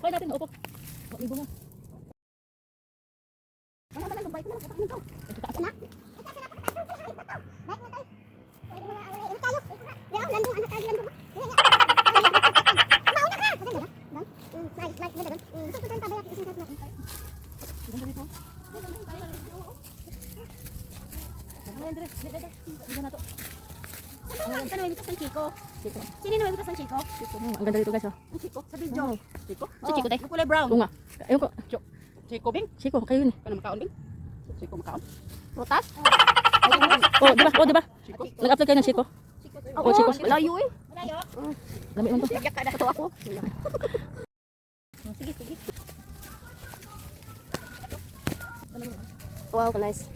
Kaya natin, upo. Ibo mo. Ano ba lang, bumalik mo lang. Ito na. Dre. Ganda na to. Ano yung sa Chico? Chico. Sino naman ito Chico? Hmm, Ang ganda dito guys. Oh. Ang Chico. Sa video. Chico? Si Chico, tay. Yung kulay brown. Oo nga. Ayun ko. Chico Bing, Chico, kayo yun eh. kana makaon Bing? Chico makaon? Putas? Oh, di ba? Oh, di ba? Chico. Nag-upload kayo ng Chico. Oo, Chico. Layo eh. Dami mo to. Ka na. Ito ako. Sige, sige. Wow, nice.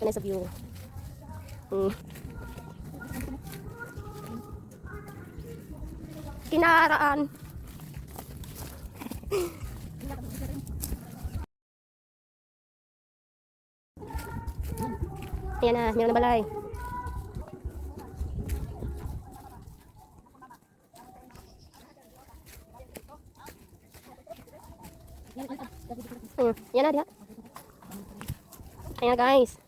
Nice of you. Mm. Kinaraan. Ayan na, meron na balay. Ayun, yan na diha. Ayan guys.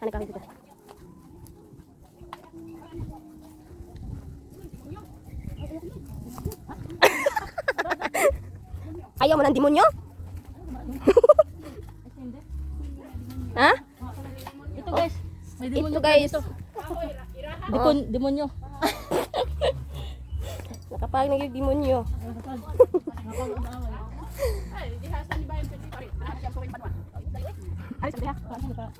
Ano kami dito? Ayaw mo ng demonyo? ha? Ito guys. May demonyo Ito guys. dito. Dikon, demonyo. Nakapag naging demonyo. Ay, 还有什么呀？你说。